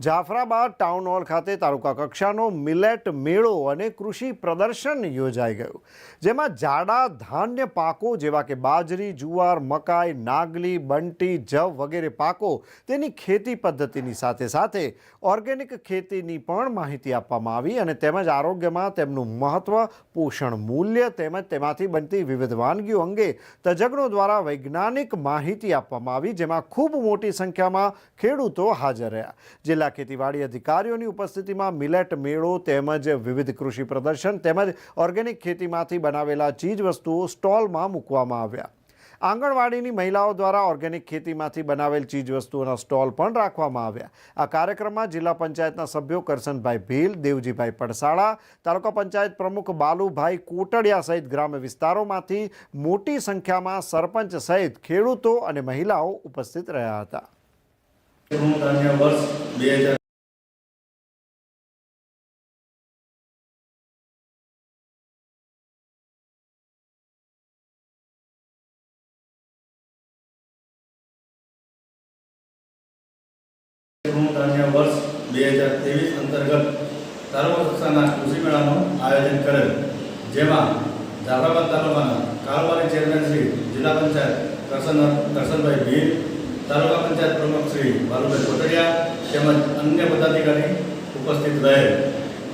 Jafrabad town hall ખાતે તાલુકા કક્ષાનો millet મેળો અને કૃષિ પ્રદર્શન યોજાઈ ગયું, જેમાં જાડા ધાન્ય પાકો જેવા કે બાજરી, જુવાર, મકાઈ, નાગલી, બંટી, જવ વગેરે પાકો તેની ખેતી પદ્ધતિની સાથે સાથે ઓર્ગેનિક ખેતીની પણ માહિતી આપવામાં આવી અને તેમજ આરોગ્યમાં તેમનું મહત્ત્વ પોષણ મૂલ્ય તેમજ તેમાંથી બનતી વિવિધ વાનગીઓ અંગે તજજ્ઞો દ્વારા વૈજ્ઞાનિક માહિતી આપવામાં આવી, જેમાં ખૂબ મોટી સંખ્યામાં ખેડૂતો હાજર રહ્યા. જિલ્લા ખેતીવાડી અધિકારીઓની ઉપસ્થિતિમાં મિલેટ મેળો તેમજ વિવિધ કૃષિ પ્રદર્શન તેમજ ઓર્ગેનિક ખેતીમાંથી બનાવેલા ચીજવસ્તુઓ સ્ટોલમાં મૂકવામાં આવ્યા. આંગણવાડીની મહિલાઓ દ્વારા ઓર્ગેનિક ખેતીમાંથી બનાવેલ ચીજવસ્તુઓના સ્ટોલ પણ રાખવામાં આવ્યા. આ કાર્યક્રમમાં જિલ્લા પંચાયતના સભ્યો કરસનભાઈ ભીલ, દેવજીભાઈ પડસાળા, તાલુકા પંચાયત પ્રમુખ બાલુભાઈ કોટડિયા સહિત ગ્રામ્ય વિસ્તારોમાંથી મોટી સંખ્યામાં સરપંચ સહિત ખેડૂતો અને મહિલાઓ ઉપસ્થિત રહ્યા હતા. હું ધાન્ય વર્ષ બે હજાર હું ધાન્ય વર્ષ બે હજાર ત્રેવીસ અંતર્ગત તાલુકા કક્ષાના કૃષિ મેળાનું આયોજન કરેલ જેમાં જાફરાબાદ તાલુકાના કારોબારી ચેરમેન શ્રી જિલ્લા પંચાયત કરશન કરશનભાઈ ભીલ તાલુકા પંચાયત પ્રમુખ શ્રી બાલુભાઈ કોટડિયા તેમજ અન્ય પદાધિકારી ઉપસ્થિત રહેલ.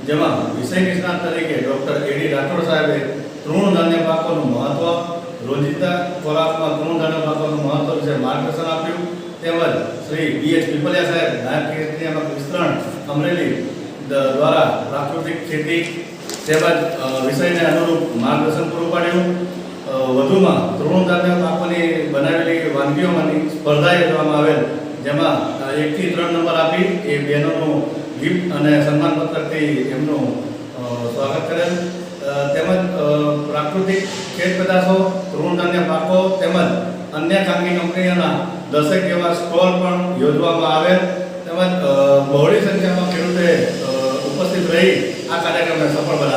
જેમાં વિષય નિષ્ણાત તરીકે ડૉક્ટર એડી રાઠોડ સાહેબે તૃણ ધાન્ય પાકોનું મહત્વ, રોજિંદા ખોરાકમાં તૃણ ધાન્ય પાકોનું મહત્વ વિશે માર્ગદર્શન આપ્યું. તેમજ શ્રી બી એચ પીપલિયા સાહેબ નાયબ ખેતીનિયામક વિસ્તરણ અમરેલી દ્વારા પ્રાકૃતિક ખેતી તેમજ વિષયને અનુરૂપ માર્ગદર્શન પૂરું પાડ્યું. વધુમાં તૃણધાન્ય પાકોની બનાવેલી વાનગીઓમાંની સ્પર્ધા યોજવામાં આવેલ. જેમાં એકથી ત્રણ નંબર આપી એ બહેનોનું ગિફ્ટ અને સન્માનપત્રકથી એમનું સ્વાગત કરેલ. તેમજ પ્રાકૃતિક ખેત પેદાશો તૃણધાન્ય પાકો તેમજ અન્ય ખાનગી કંપનીઓના દસેક એવા સ્ટોલ પણ યોજવામાં આવેલ. તેમજ